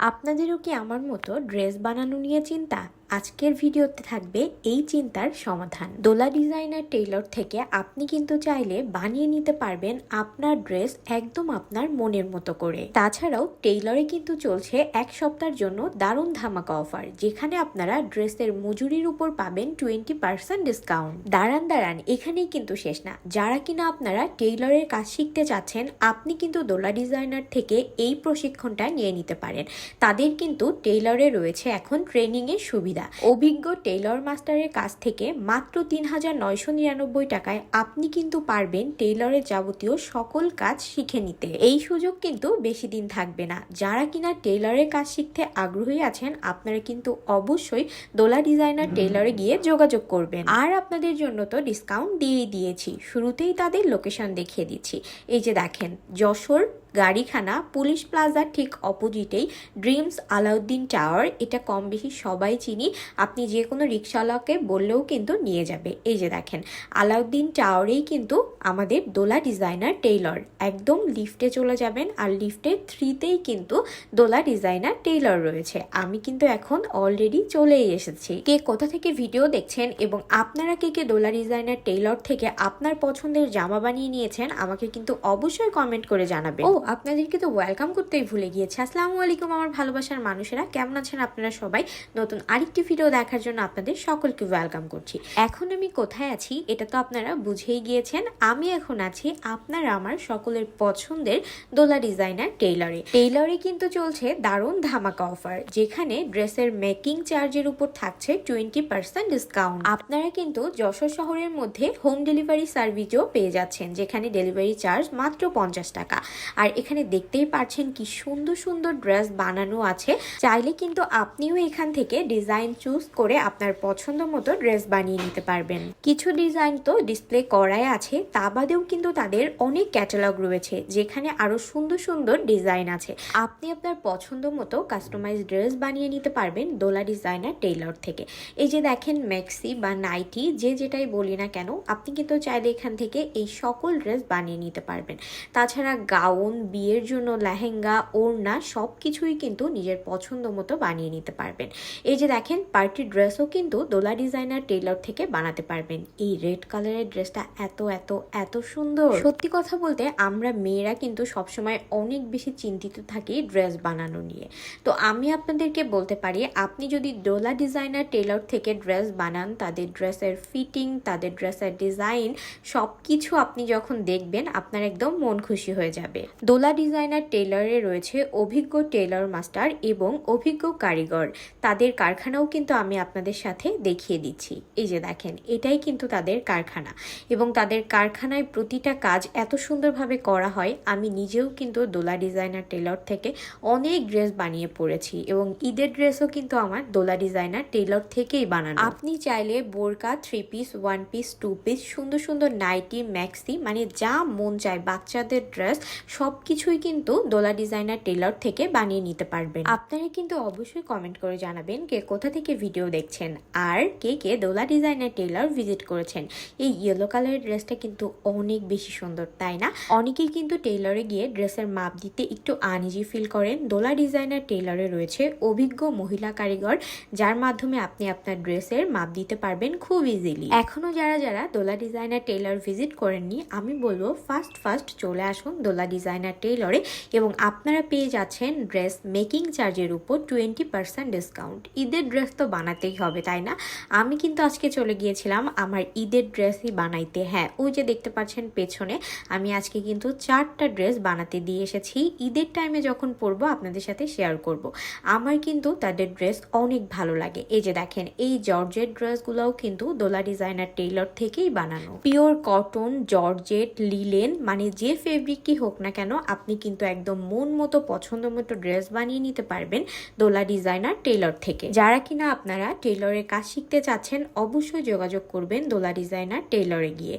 আপনাদেরও কি আমার মতো ড্রেস বানানো নিয়ে চিন্তা? আজকের ভিডিওতে থাকবে এই চিন্তার সমাধান। দোলা ডিজাইনার টেইলর থেকে আপনি কিন্তু চাইলে বানিয়ে নিতে পারবেন আপনার ড্রেস একদম আপনার মনের মতো করে। তাছাড়াও টেইলরে কিন্তু চলছে এক সপ্তাহের জন্য দারুণ ধামাকা অফার, যেখানে আপনারা ড্রেসের মজুরির উপর পাবেন টোয়েন্টি পার্সেন্ট ডিসকাউন্ট। দাঁড়ান দাঁড়ান, এখানেই কিন্তু শেষ না। যারা কিনা আপনারা টেইলরের কাজ শিখতে চাচ্ছেন, আপনি কিন্তু দোলা ডিজাইনার থেকে এই প্রশিক্ষণটা নিয়ে নিতে পারেন। তাদের কিন্তু টেইলরে রয়েছে এখন ট্রেনিং এর সুবিধা অভিজ্ঞ টেইলর মাস্টারের কাছ থেকে মাত্র তিন হাজার নয়শো নিরানব্বই টাকায় আপনি কিন্তু পারবেন টেইলরের যাবতীয় সকল কাজ শিখে নিতে। এই সুযোগ কিন্তু বেশি দিন থাকবে না। যারা কিনা টেইলরের কাজ শিখতে আগ্রহী আছেন, আপনারা কিন্তু অবশ্যই দোলা ডিজাইনার টেইলরে গিয়ে যোগাযোগ করবেন। আর আপনাদের জন্য তো ডিসকাউন্ট দিয়েই দিয়েছি। শুরুতেই তাদের লোকেশন দেখিয়ে দিচ্ছি। এই যে দেখেন, যশোর গাড়িখানা, পুলিশ প্লাজার ঠিক অপোজিটেই ড্রিমস আলাউদ্দিন টাওয়ার, এটা কম বেশি সবাই চিনি। আপনি যে কোনো রিক্সাওয়ালাকে বললেও কিন্তু নিয়ে যাবে। এই যে দেখেন, আলাউদ্দিন টাওয়ারেই কিন্তু আমাদের দোলা ডিজাইনার টেইলর। একদম লিফটে চলে যাবেন আর লিফটে থ্রিতেই কিন্তু দোলা ডিজাইনার টেইলর রয়েছে। আমি কিন্তু এখন অলরেডি চলেই এসেছি। কে কোথা থেকে ভিডিও দেখছেন এবং আপনারা কে কে দোলা ডিজাইনার টেইলর থেকে আপনার পছন্দের জামা বানিয়ে নিয়েছেন, আমাকে কিন্তু অবশ্যই কমেন্ট করে জানাবেন। ও, আপনাদেরকে তো ওয়েলকাম করতেই ভুলে গিয়েছি। আসসালামু আলাইকুম আমার ভালোবাসার মানুষেরা। কেমন আছেন আপনারা সবাই? নতুন আরেকটি ভিডিও দেখার জন্য আপনাদের সকলকে ওয়েলকাম করছি। এখন আমি কোথায় আছি, এটা তো আপনারা বুঝেই গিয়েছেন। আমি এখন আছি আপনার, আমার সকলের পছন্দের দোলা ডিজাইনার টেইলরে। টেইলরে কিন্তু চলছে দারুণ ধামাকা অফার, যেখানে ড্রেসের মেকিং চার্জের উপর থাকছে টোয়েন্টি পার্সেন্ট ডিসকাউন্ট। আপনারা কিন্তু যশোর শহরের মধ্যে হোম ডেলিভারি সার্ভিসও পেয়ে যাচ্ছেন, যেখানে ডেলিভারি চার্জ মাত্র পঞ্চাশ টাকা। আর এখানে দেখতেই পাচ্ছেন কি সুন্দর সুন্দর ড্রেস বানানো আছে। চাইলে কিন্তু আপনিও এখান থেকে ডিজাইন চুজ করে আপনার পছন্দ মতো ড্রেস বানিয়ে নিতে পারবেন। কিছু ডিজাইন তো ডিসপ্লে করাই আছে তা বাদেও কিন্তু তাদের অনেক ক্যাটালগ রয়েছে, যেখানে আরও সুন্দর সুন্দর ডিজাইন আছে। আপনি আপনার পছন্দ মতো কাস্টমাইজ ড্রেস বানিয়ে নিতে পারবেন দোলা ডিজাইনার টেইলর থেকে। এই যে দেখেন ম্যাক্সি বা নাইটি যে যেটাই বলি না কেন, আপনি কিন্তু চাইলে এখান থেকে এই সকল ড্রেস বানিয়ে নিতে পারবেন। তাছাড়া গাউন বিয়ের জন্য লেহেঙ্গা, ওড়না সব কিছুই কিন্তু নিজের পছন্দ মতো বানিয়ে নিতে পারবেন। এই যে দেখেন পার্টি ড্রেসও কিন্তু দোলা ডিজাইনার টেইলর থেকে বানাতে পারবেন। এই রেড কালারের ড্রেসটা এত এত এত সুন্দর। সত্যি কথা বলতে আমরা মেয়েরা কিন্তু সবসময় অনেক বেশি চিন্তিত থাকি ড্রেস বানানো নিয়ে। তো আমি আপনাদেরকে বলতে পারি, আপনি যদি দোলা ডিজাইনার টেইলর থেকে ড্রেস বানান, তাদের ড্রেসের ফিটিং, তাদের ড্রেসের ডিজাইন সব কিছু আপনি যখন দেখবেন, আপনার একদম মন খুশি হয়ে যাবে। দোলা ডিজাইনার টেইলরে রয়েছে অভিজ্ঞ টেইলর মাস্টার এবং অভিজ্ঞ কারিগর। তাদের কারখানাও কিন্তু আমি আপনাদের সাথে দেখিয়ে দিচ্ছি। এই যে দেখেন, এটাই কিন্তু তাদের কারখানা। এবং তাদের কারখানায় প্রতিটা কাজ এত সুন্দরভাবে করা হয়, আমি নিজেও কিন্তু দোলা ডিজাইনার টেলর থেকে অনেক ড্রেস বানিয়ে পড়েছি এবং ঈদের ড্রেসও কিন্তু আমার দোলা ডিজাইনার টেলর থেকেই বানানো। আপনি চাইলে বোরকা three piece one piece two piece সুন্দর সুন্দর নাইটি ম্যাক্সি মানে যা মন চায় বাচ্চাদের ড্রেস সব কিছুই কিন্তু দোলা ডিজাইনার টেইলর থেকে বানিয়ে নিতে পারবেন। আপনারা কিন্তু অবশ্যই কমেন্ট করে জানাবেন কে কোথা থেকে ভিডিও দেখছেন আর কে কে দোলা ডিজাইনার টেইলর ভিজিট করেছেন। এই ইয়েলো কালারের ড্রেসটা কিন্তু অনেক বেশি সুন্দর, তাই না? অনেকেই কিন্তু টেইলরে গিয়ে ড্রেসের মাপ দিতে একটু আনইজি ফিল করেন। দোলা ডিজাইনার টেইলরে রয়েছে অভিজ্ঞ মহিলা কারিগর, যার মাধ্যমে আপনি আপনার ড্রেসের মাপ দিতে পারবেন খুব ইজিলি এখনও যারা যারা দোলা ডিজাইনার টেইলর ভিজিট করেননি, আমি বলব ফার্স্ট ফার্স্ট চলে আসুন দোলা ডিজাইনার টেইলরে এবং আপনারা পেয়ে যাচ্ছেন ড্রেস মেকিং চার্জের উপর টোয়েন্টি পার্সেন্ট ডিসকাউন্ট ঈদের ড্রেস তো বানাতেই হবে, তাই না? আমি কিন্তু আজকে চলে গিয়েছিলাম আমার ঈদের ড্রেসই বানাইতে। হ্যাঁ ওই যে দেখতে পাচ্ছেন পেছনে। আমি আজকে কিন্তু চারটা ড্রেস বানাতে দিয়ে এসেছি। ঈদের টাইমে যখন পরবো, আপনাদের সাথে শেয়ার করব। আমার কিন্তু তাদের ড্রেস অনেক ভালো লাগে। এই যে দেখেন, এই জর্জেট ড্রেসগুলোও কিন্তু দোলা ডিজাইনার টেইলর থেকেই বানানো। পিওর কটন জর্জেট লিলেন মানে যে ফেব্রিকই হোক না কেন, আপনি কিন্তু একদম মন মতো, পছন্দ মতো ড্রেস বানিয়ে নিতে পারবেন দোলা ডিজাইনার টেইলর থেকে। যারা কিনা আপনারা টেইলরের কাজ শিখতে চাচ্ছেন, অবশ্যই যোগাযোগ করবেন দোলা ডিজাইনার টেইলরে গিয়ে।